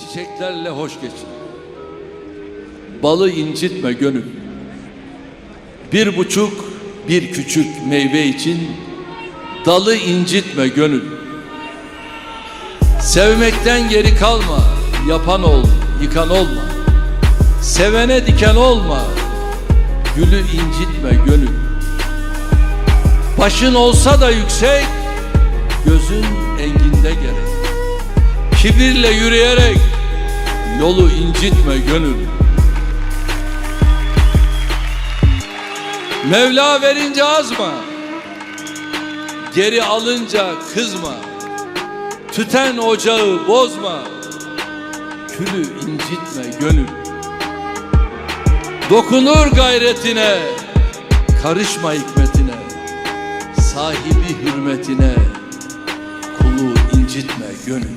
çiçeklerle hoş geçin. Balı incitme gönül. Bir buçuk, bir küçük meyve için dalı incitme gönül. Sevmekten geri kalma, yapan ol, yıkan olma. Sevene diken olma, gülü incitme gönül. Başın olsa da yüksek, gözün enginde. Kibirle yürüyerek yolu incitme gönül. Mevla verince azma, geri alınca kızma. Tüten ocağı bozma, külü incitme gönül. Dokunur gayretine, karışma hikmetine, sahibi hürmetine, incitme gönül.